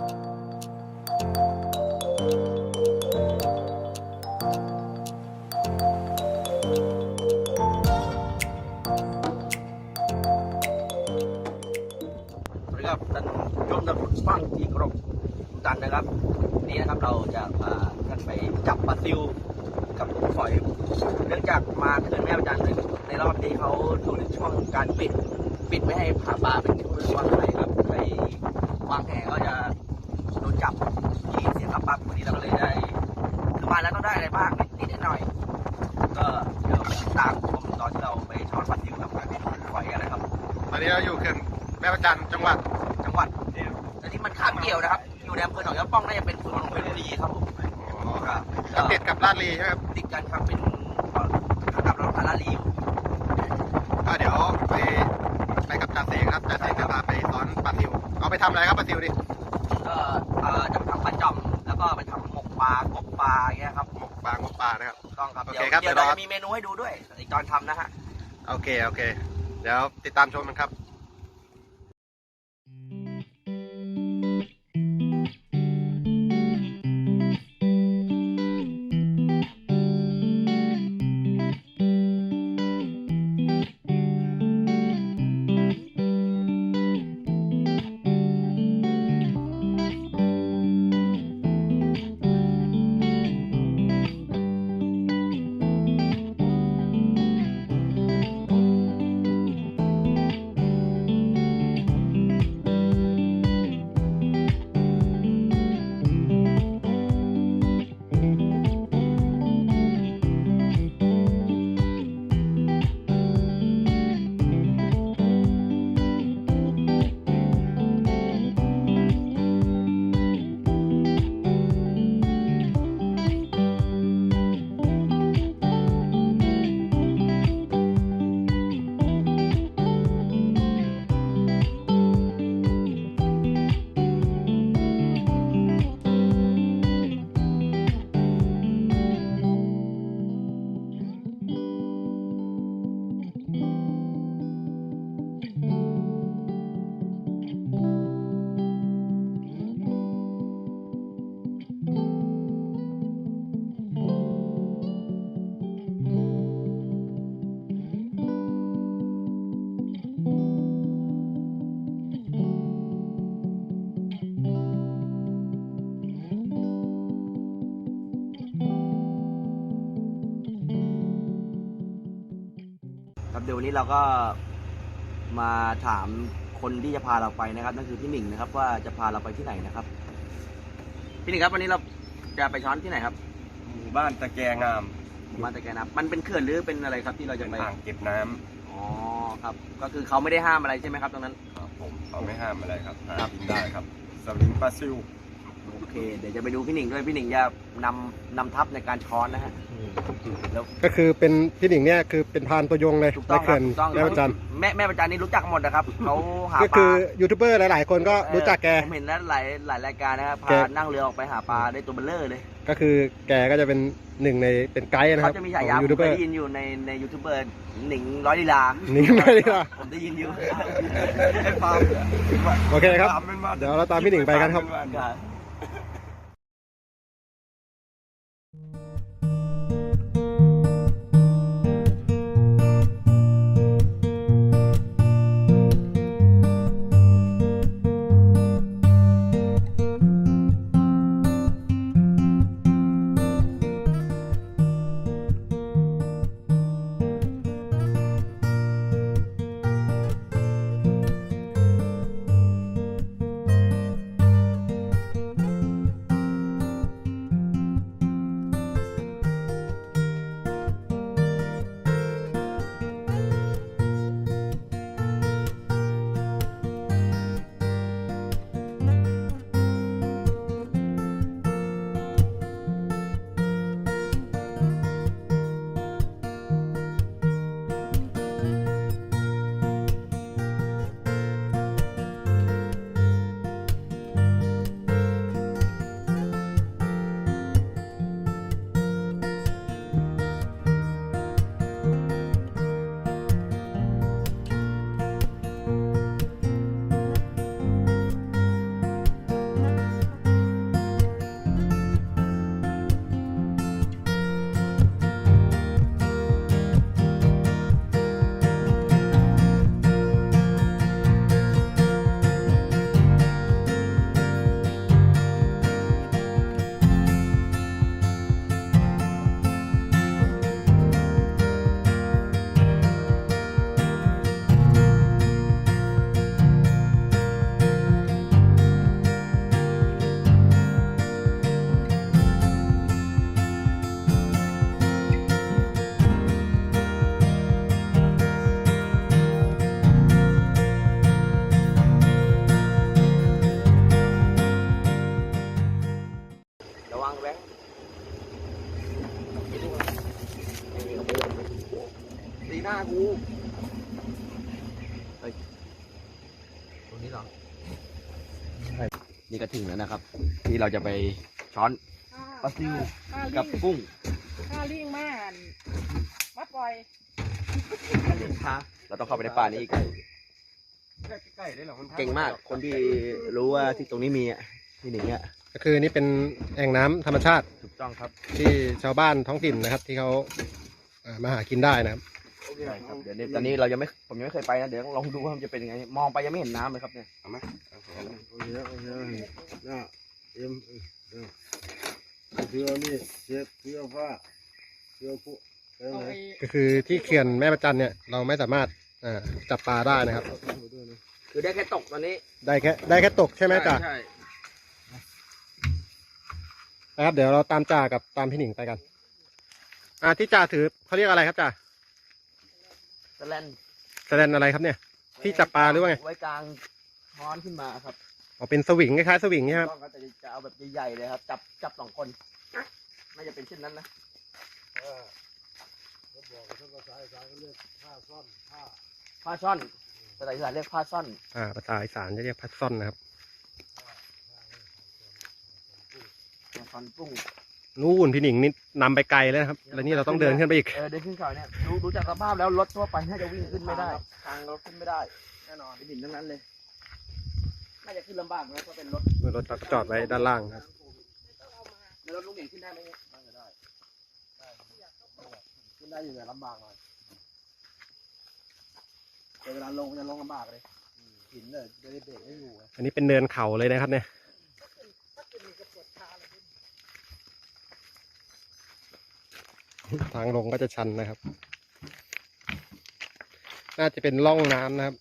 สวัสดีครับท่านผู้ชมท่านผู้ฟังที่เคารพทุกท่านนะครับวันนี้นะครับเราจะพาท่านไปจับปลาซิวกับกุ้งฝอยเนื่องจากมาเขื่อนแม่ประจันในในรอบนี้เขาอยู่ในช่วงการปิด ปิดไม่ให้ผ่าปลาเป็นช่วงวางไข่ครับไปวางแผก็จะ ก็เลยได้คือมาแล้วต้องได้อะไรบ้างนิดๆหน่อยๆก็เดี๋ยวไปติดตามชมตอนที่เราไปช้อนปลาซิวกับกุ้งฝอยกันนะครับ ตอนนี้เราอยู่เขื่อนแม่ประจันจังหวัดจังหวัดแต่ที่มันคาบเกี่ยวนะครับ อยู่ในอำเภอหนองยะป้องน่าจะเป็นพื้นของเพชรบุรีครับผมครับกับติดกับลาดลีใช่ไหมครับติดกันครับเป็นกับรถพาราลีอยู่ก็เดี๋ยวไปไปกับจ่าเสกครับจ่าเสกจะพาไปซ้อนปลาซิวเอาไปทำอะไรครับปลาซิวดิากบปลาอย่างเงี้ยครับหมกปลาหมกปลานะครับถูกต้องครับโอเดี๋เคยวครับเดี๋ยวเดี๋ยวเรารอ จะมีเมนูให้ดูด้วยในตอนทำนะฮะ โอเค โอเค เดี๋ยวติดตามชมกันครับ นนี้เราก็มาถามคนที่จะพาเราไปนะครับ นั่นคือพี่หนิงนะครับ ว่าจะพาเราไปที่ไหนนะครับ พี่หนิงครับวันนี้เราจะไปช้อนที่ไหนครับหมู่บ้านตะแกงามหมู่บ้านตะแกนับมันเป็นเขื่อนหรือเป็นอะไรครับที่เราจะเป็นไปอ่างเก็บน้ำอ๋อครับ ก็คือเขาไม่ได้ห้ามอะไรใช่ไหมครับตรงนั้น ครับผมเขาไม่ห้ามอะไรครับหากินได้ครับสลิงปลาซิว โอเค เดี๋ยวจะไปดูพี่หนิงด้วยพี่หนิงจะนำนำทัพในการช้อนนะฮะแล้วก็คือเป็นพี่หนิงเนี่ยคือเป็นพรานตัวยงเลยถูกในต้องครัเขื่บอนถูกต้องแม่ประจันแม่แม่ประจันนี่รู้จักหมดนะครับเขาหาก็ปคืลาอยูทูบเบอร์หลาย ๆ คนก็รู้จักแก ผมเห็นแล้วหลายหลายรายการนะครับพาแก นั่งเรือออกไปหาปลาได้ตัวเบลเลอร์เลยก็คือแกก็จะเป็นหนึ่งในเป็นไกด์นะคเขารับจะมีขฉาองยาผยูมทูบเคเบอยร์ได้ยินอยู่ในในยูทูบเบอร์หนิงร้อยลีลาหนีไม่ได้ละผมได้ยินอยู่ให้ฟาร์มโอเคครับฟาร์มเป็นบ้านเดี๋ยวเราตามพี่หนิงไปกันครับ ค ถึงแล้วนะครับ ที่เราจะไปช้อนปลาซิวข้ากับลิงกุ้งข้าลิงมาอั่นมาปล่อยเราต้องเข้าไปในป่านี้อีกใกล้ๆได้หรอมันเก่งมากคนที่รู้ว่าที่ตรงนี้มีอะที่หนึ่งอะก็คือนี่เป็นแอ่งน้ำธรรมชาติถูกต้องครับ ที่ชาวบ้านท้องถิ่นนะครับ ที่เขาเอ่อมาหากินได้นะครับ ใช่ครับเดี๋ยวนี้ตอนนี้เรายังไม่ผมยังไม่เคยไปนะเดี๋ยวลองดูว่ามันจะเป็นยังไง มองไปยังไม่เห็นน้ำเลยครับเนี่ยเอาไหมเอาของโอเคโอเคน่ะเอ็มเออเสื้อนี่เสื้อเสื้อผ้าเสื้อผู้เออเอาไหนไอ้ก็คือที่เขื่อนแม่ประจันเนี่ยเราไม่สามารถอ่าจับปลาได้นะครับคือได้แค่ตกตอนนี้ได้แค่ได้แค่ตกใช่ไหมจ่าใช่นะครับเดี๋ยวเราตามจ่ากับตามพี่หนิงไปกัน อ่าที่จ่าถือเขาเรียกอะไรครับจ่า สแลนแสดงอะไรครับเนี่ย ที่จับปลาหรือว่าไงไว้กลางช้อนขึ้นมาครับอ๋อเป็นสวิงคล้ายๆสวิงใช่ไหมครับต้องก็จะจะเอาแบบใหญ่ๆเลยครับ จับจับสองคนน่าจะเป็นเช่นนั้นนะเขาบอกว่าภาษาอีสานเขาเรียกผ้าซ่อนผ้าผ้าช่อนภาษาอีสานเรียกผ้าซ่อน อ่าภาษาอีสานจะเรียกพัดซ่อนนะครับผ้าซ่อนกุ้ง นู่นพี่หนิงนี่นำไปไกลแล้วนะครับ แล้วนี่เราต้องเดินขึ้นไปอีก เออเดินขึ้นเขาเนี่ยดูดูจากสภาพแล้วรถทั่วไปน่าจะวิ่งขึ้นไม่ได้ทางรถขึ้นไม่ได้แน่นอนเป็นหินทั้งนั้นเลยน่าจะขึ้นลำบากนะเพราะเป็นรถรถเราก็จอดไว้ด้านล่างนะครับแล้วรถลุงเด่นขึ้นได้ไหมเนี่ยน่าจะได้ขึ้นได้อยู่แต่ลำบากหน่อยแต่เวลาลงจะลงลำบากเลยหินเลยจะได้เบรกไม่อยู่ไงอันนี้เป็นเนินเขาเลยนะครับเนี่ย ทางลงก็จะชันนะครับ น่าจะเป็นร่องน้ำนะครับ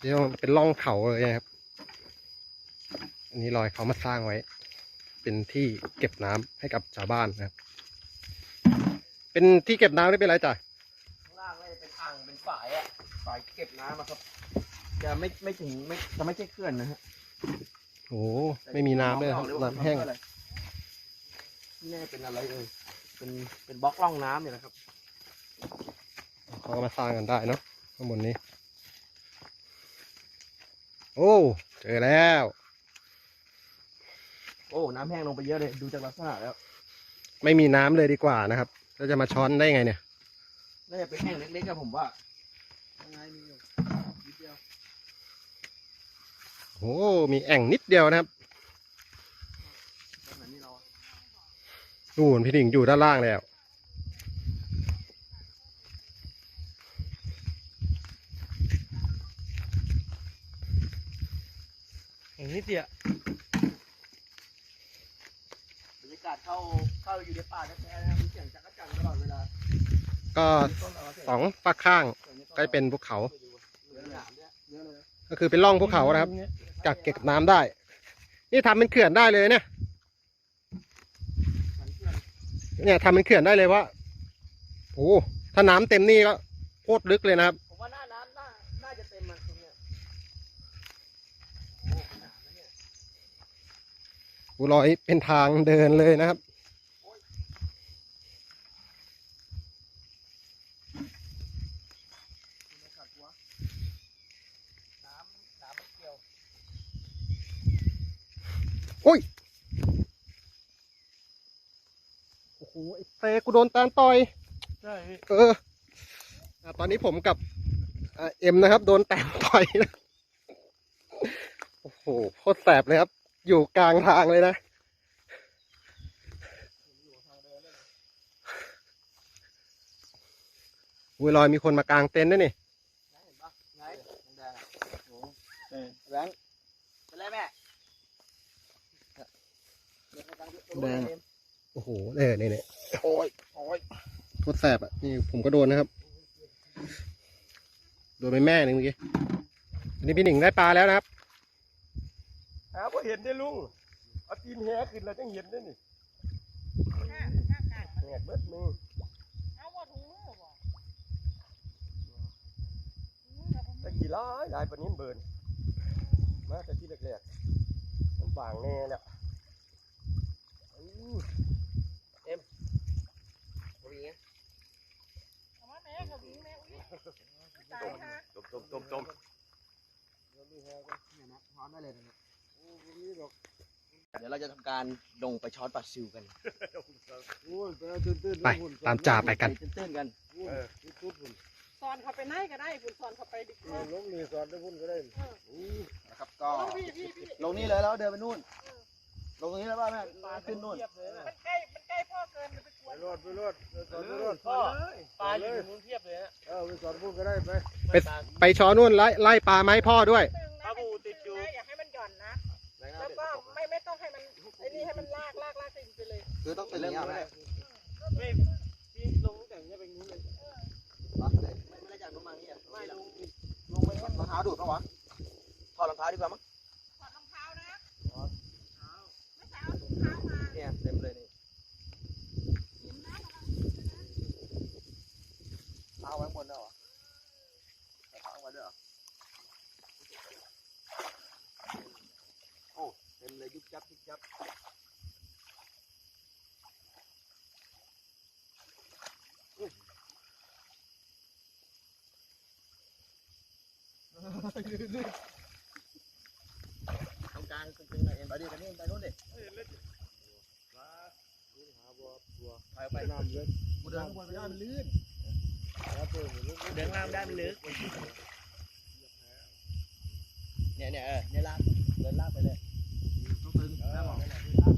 เดี๋ยวเป็นร่องเขาเลยนะครับ อันนี้รอยเขามาสร้างไว้ เป็นที่เก็บน้ำให้กับชาวบ้านนะครับ เป็นที่เก็บน้ำได้เป็นไรจ้ะข้างล่างน่าจะเป็นอ่างเป็นฝายอะฝายเก็บน้ำอะครับ จะไม่ไม่ถึงไม่จะไม่ใช่เขื่อนนะฮะ อ้โหไม่มีน้ำเลยนะครับน้ำแห้งนี่น่าจะเป็นอะไรเอ่ยเป็นเป็นบล็อกร่องน้ำเนี่ยนะครับเขาก็มาสร้างกันได้เนาะข้างบนนี้ โอ้เจอแล้ว โอ้น้ำแห้งลงไปเยอะเลยดูจากลักษณะแล้ว ไม่มีน้ำเลยดีกว่านะครับแล้วจะมาช้อนได้ไงเนี่ยน่าจะเป็นแห้งเล็กๆอะผมว่ายังไงมีอยู่นิดเดียว โอ้มีแอ่งนิดเดียวนะครับเหมือนนี่เราอะนู่นพี่หนิงอยู่ด้านล่างแล้วอย่างนิดเดียวบรรยากาศเข้าเข้าอยู่ในป่าแท้ๆนะครับมีเสียงจักรจันทร์ตลอดเวลาก็มีต้นอะไรสองฝักข้างก็จะเป็นภูเขาเหลือหนามเนี่ยเยอะเลยก็คือเป็นร่องภูเขานะครับ กักเก็บน้ำได้ นี่ทำเป็นเขื่อนได้เลยเนี่ยมันเพื่อนเนี่ยทำเป็นเขื่อนได้เลยว่าโอ้ถ้าน้ำเต็มนี่ก็โคตรลึกเลยนะครับผมว่าหน้าน้ำน่าน่าจะเต็มมันตรงเนี้ยโอ้หนามนะเนี่ยกูรอยเป็นทางเดินเลยนะครับ ไม่ขัดหัวน้ำน้ำไม่เกี่ยว โอ้โหไอ้เตะกูโดนตามต่อย ใช่เอออะตอนนี้ผมกับอะเอ็มนะครับ โดนแตมต่อยนะโอ้โหโคตรแสบเลยครับ อยู่กลางทางเลยนะวุยลอยมีคนมากางเต็นท์ด้วยนี่เห็นปะไงแดงๆโอ้โหแบงค์เป็นไรแม่ แดงโอ้โหเออนี่นี่โอ้ยโอ้ยโคตรแสบอะ นี่ผมก็โดนนะครับ โดนไปแม่หนึ่งเมื่อกี้อันนี้พี่หนิงได้ปลาแล้วนะครับ หาพอเห็นได้ลุงเอาตีนแหขึ้นแล้วจังเห็นได้นี่หน้าหน้ากาดแหกเบิดมือเอาว่าถุงมือบ่ถุงมือกับผมตะกี้หลายหลายปานนี้เบิร์นมาแต่ที่แรกๆมันบางแน่แล้วอู้พอดีไง เอามาแม่กับหญิงแม่อุ้ยตายฮะจมจมจมจมเนี่ยนะพร้อมได้เลยนะเนี่ยโอ้ผมนี่ดอกเดี๋ยวเราจะทำการลงไปช้อนปลาซิวกันโอ้ยไปเอาตื่นๆไปหุ่นตามจ่าไปกันตื่นๆกันโอ้ยตุ๊ดๆหุ่นสอนเขาไปไหนก็ได้คุณสอนเขาไปดิเออลงนี่สอนได้พุ่นก็ได้โอ้ยนะครับก็พี่พี่พี่ลงนี่เลยแล้วเดินไปนู่น ลงตรงนี้แล้วป่ะแม่ขึ้นนู่นมันใกล้มันใกล้พ่อเกินไปกวไปนรอดไปรอดไปสอนไปรอดพ่อปลาอยู่นู้นเทียบเลยเออไปสอนพุ่นก็ได้ไปไปช้อนู่นไล่ไล่ปลาไหมาให้พ่อด้วยปลาบูติดอยู่อย่าให้มันหย่อนนะแล้วก็ไม่ไม่ต้องให้มันไอ้นี่ให้มันลากลากลากไปเลยคือต้องเป็นอย่างนี้แม่ไม่พี่ลงแต่งเนี่ยเป็นนู้นเลยไม่ได้จากนู้นมานี่อะไม่ลงลงไปรองเท้าดูดปะวะถอดรองเท้าดีกว่ามั้ง ถอดรองเท้านะไม่ใช่เอาถุงเท้ามา เนี่ยเต็มเลยนี่เท้า ไว้บนด้เหรอใส่เท้าไว้ด้วยเหรอโอ้เต็มเลยยุบยับยุบยับตรงกลางตรงๆหน่อยเอ็นไปดิไปนี่ไปนู่นดิไปไปน้ำเยอะกูเดินข้างบนไม่ได้มันลื่น เพิ่มลูกเดินน้ได้มันลึก เนี่ยเนี่ยเออเนี่ยลากเดินลากไปเลยต้องตึงแล้วอกให้มันเกินน้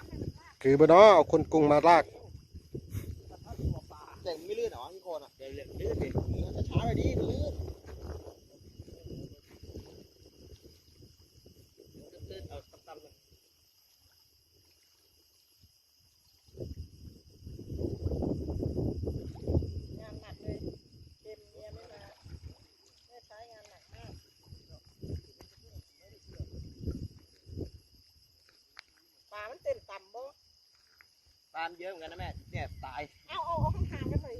ำให้มันลากคือบเนอเอาคนกรุงมาลากแต่ไม่ลื่นเหรอพี่คนอะเดี๋ยวลื่นดิจะช้าไปดิลื่นเอาต่ำๆเลย งานหนักเลยเกมเมียไม่มาแม่ใช้งานหนักมากปลามันเต้นต่ำบ่ตามเยอะเหมือนกันนะแม่เนี่ยตายเอาเอาเอาห่างๆกันหน่อย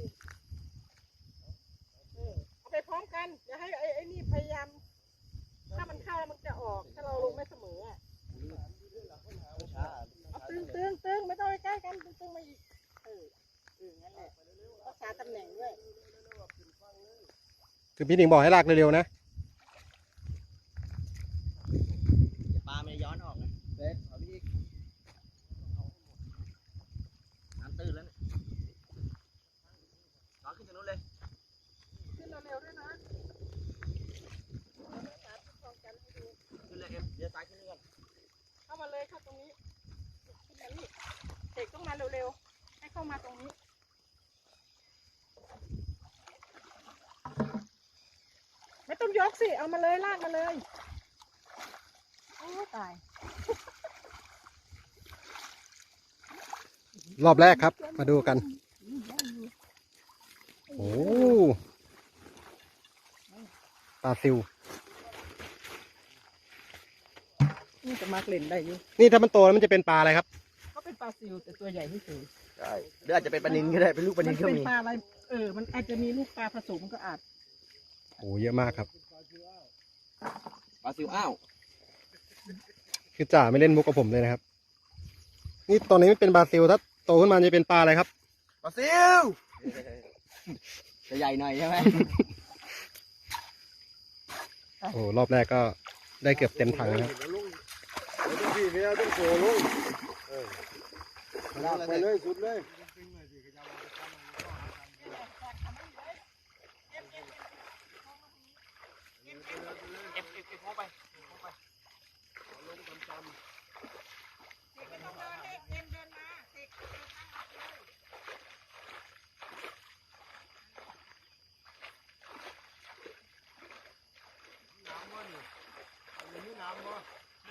เออเอาไปพร้อมกันอย่าให้ไอ้ไอ้นี่พยายาม ถ้ามันเข้าแล้วมันจะออก ถ้าเราลงไม่เสมออะช้าเอาตึงตึงตึงไม่ต้องไปใกล้กันตึงตึงมาอีกเออเอองั้นแหละรักษาตำแหน่งด้วย คือพี่หนิงบอกให้ลากเร็วๆนะ ปลาไม่ย้อนออกนะเด็กเอาพี่อีกน้ำตื้นแล้วเนี่ยน้องขึ้นจากนู้นเลย ขึ้นเร็วๆด้วยนะสาธิตของกันให้ดู ขึ้นเลยเอ็มเดี๋ยวซ้ายขึ้นนี่ก่อน เข้ามาเลยเข้าตรงนี้ขึ้นมานี่เด็กต้องมาเร็วๆ ให้เข้ามาตรงนี้ไม่ต้องยกสิ เอามาเลยลากมาเลย โอ้ตาย รอบแรกครับ มาดูกัน โอ้ปลาซิว นี่จะมาเล่นได้อยู่นี่ถ้ามันโตแล้วมันจะเป็นปลาอะไรครับก็เป็นปลาซิวแต่ตัวใหญ่ที่สุดใช่หรืออาจจะเป็นปลานินก็ได้เป็นลูกปลานินก็เป็นมีปลาอะไรเออ มันอาจจะมีลูกปลาผสมก็อาจโอ้เยอะมากครับ ปลาซิวอ้าวคือจ่าไม่เล่นมุกกับผมเลยนะครับ นี่ตอนนี้ไม่เป็นปลาซิลถ้าโตขึ้นมาจะเป็นปลาอะไรครับ ปลาซิวจะใหญ่หน่อยใช่ไหมโอ้รอบแรกก็ได้เกือบเต็มถังแล้วครับลุงเอา ต้องพี่ไปเอาต้องโผล่ลุงเออลากไปเลยสุดเลย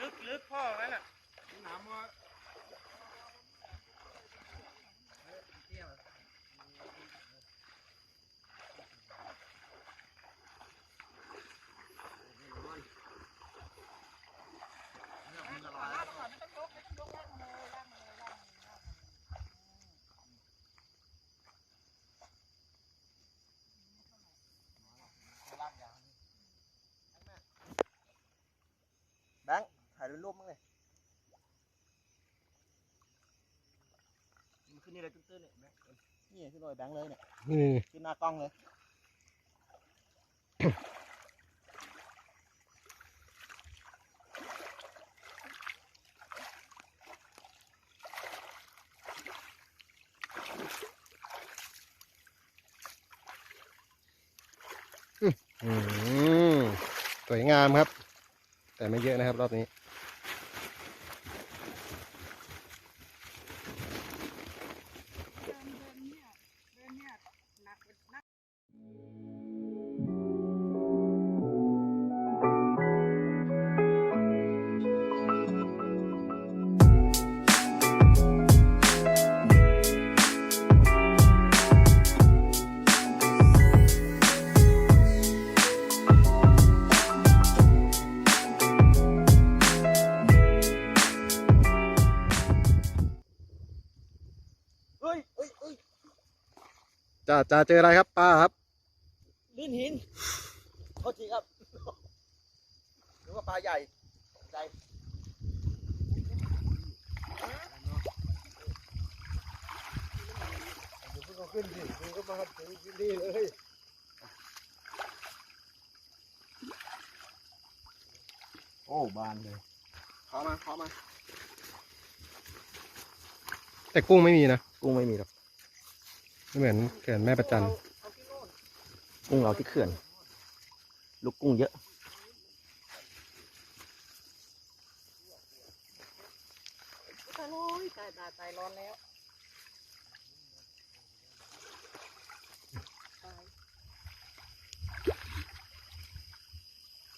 ลึกลึกพ่องั้นอะ งค์ถ่ายเป็นรูปมั้งเลยมันขึ้นขึ้นนี่เลยตื้นๆเนี่ยนี่ขึ้นหน่อยแบงค์เลยเนี่ยอืมขึ้นหน้ากล้องเลย อืมสวยงามครับ แต่ไม่เยอะนะครับรอบนี้ จะจะเจออะไรครับป้าครับ ลื่นหินโทษทีครับหรือว่าปลาใหญ่ตกใจเดี๋ยวเพิ่งเอาขึ้นสิคุณก็มาถึงที่นี่เลยโอ้บานเลยขอมาขอมาแต่กุ้งไม่มีนะ กุ้งไม่มีหรอกไม่ เหมือนเขื่อนแม่ประจันเอาที่โน่นกุ้งเราที่เขื่อน ลูกกุ้งเยอะ ตายโอ้ยตายตายตายร้อนแล้วตาย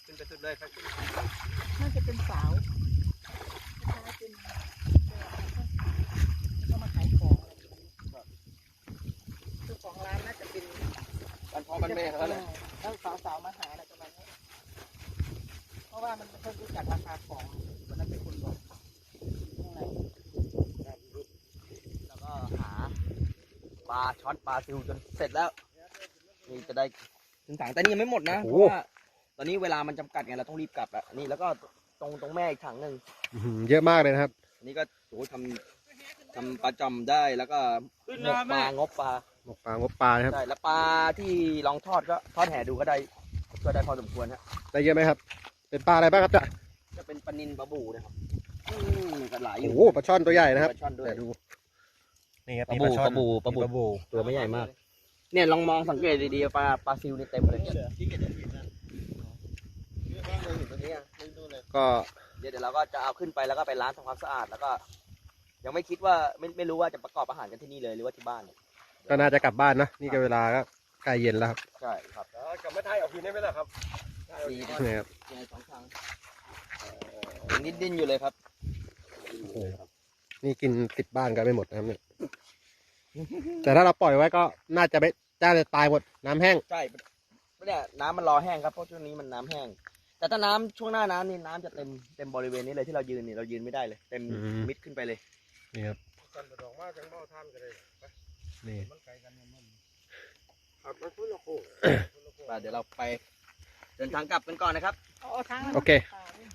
ขึ้นไปสุดเลยครับขึ้นน่าจะเป็นสาวคล้ายๆเป็นก็มาขายของเจ้าของ ร้านน่าจะเป็นบ้านพ่อบ้านแม่เขาแหละแล้วสาวสาวๆมาหาอะไรประมาณนี้เพราะว่ามันเพิ่งรู้จักราคาของวันนั้นเป็นคนบอกข้างในแล้วก็หาปลาช็อตปลาซิวจนเสร็จแล้วนี่จะได้ถึงถังแต่นี่ยังไม่หมดนะโอ้เพโหราะว่าตอนนี้เวลามันจำกัดไงเราต้องรีบกลับอะนี่แล้วก็ตรงตรงแม่อีกถังหนึ่งอื้อหือเยอะมากเลยนะครับอันนี้ก็โอ้โหทำทำปลาจอมได้แล้วก็งบปลางบปลา หมกปลางบปลานะครับ ใช่แล้วปลาที่ลองทอดก็ทอดแห่ดูก็ได้ก็ได้พอสมควรฮะได้เยอะไหมครับ เป็นปลาอะไรบ้างครับจ๊ะจะเป็นปลานินปลาบูนะครับอืมกันหลายอโอ้ยู่โหปลาช่อนตัวใหญ่นะครับปลาช่อนด้วย แต่ดู นี่ครับปลาบูปลาบูปลาบูตัวไม่ใหญ่มาก เนี่ยลองมองสังเกตดีๆปลาปลาซิวนี่เต็มเลยก็เดี๋ยวเดี๋ยวเราก็จะเอาขึ้นไปแล้วก็ไปล้างทำความสะอาดแล้วก็ ยังไม่คิดว่าไม่ไม่รู้ว่าจะประกอบอาหารกันที่นี่เลยหรือว่าที่บ้าน ก็น่าจะกลับบ้านนะ นี่ก็เวลาก็ใกล้เย็นแล้วครับใช่ครับเออกลับมาไทยเอาคืนได้ไหมล่ะครับดีนี่ครับยังไงสองทางยังนิดดิ้นอยู่เลยครับ โอ้โหนี่กินติดบ้านกันไม่หมดนะครับเนี่ยแต่ถ้าเราปล่อยไว้ก็น่าจะไม่น่าจะตายหมดน้ำแห้ง ใช่เนี่ยน้ำมันรอแห้งครับเพราะช่วงนี้มันน้ำแห้ง แต่ถ้าน้ำช่วงหน้าน้ำนี่น้ำจะเต็มเต็มบริเวณนี้เลยที่เรายืนนี่เรายืนไม่ได้เลย เต็มอืม มิดขึ้นไปเลย นี่ครับ กันดอกมาจังเบ้าท่านกันเลย นี่มันไกลกันมันครับมันพุ่นละโคเดี๋ยวเราไปเดินทางกลับกันก่อนนะครับเอาเอาทางนั้นโอเคนั่ง